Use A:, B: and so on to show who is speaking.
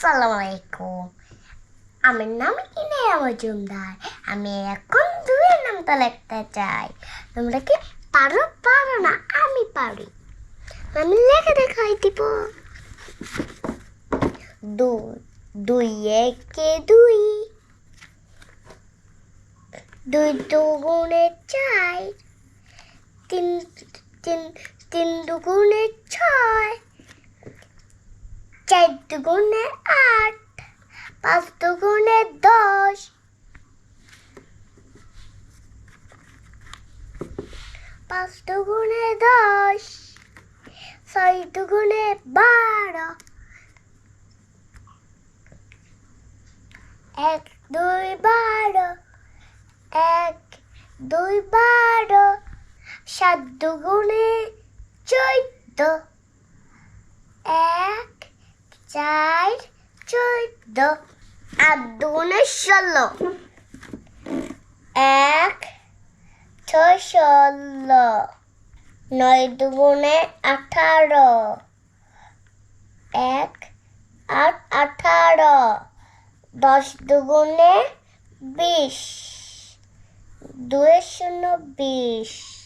A: আসসালামু আমার নাম ইনায়া মজুমদার আমি এখন দুয়ের নামটা লিখতে চাই। তোমরা কি পারো? পারো না, আমি পারি। আমি লেখে দেখাই দিব। দুই দুই, একে দুই। দুই দুগুণে চাই তিন তিন তিন দুগুণে ছয়। দুগুণে আট, পাঁচ দুগুণে দশ। পাঁচ দুগুণে দশ, ছয় দুগুণে বারো। এক, দুই, বারো। এক, দুই, বারো। সাত দুগুণে চোদ্দ। এক চার, চোদ্দ আট দুগুণে ষোলো। এক, ছয়, ষোলো। নয় দুগুণে আঠারো। এক, আট, আঠারো। দশ দুগুণে বিশ। দুই শূন্য বিশ।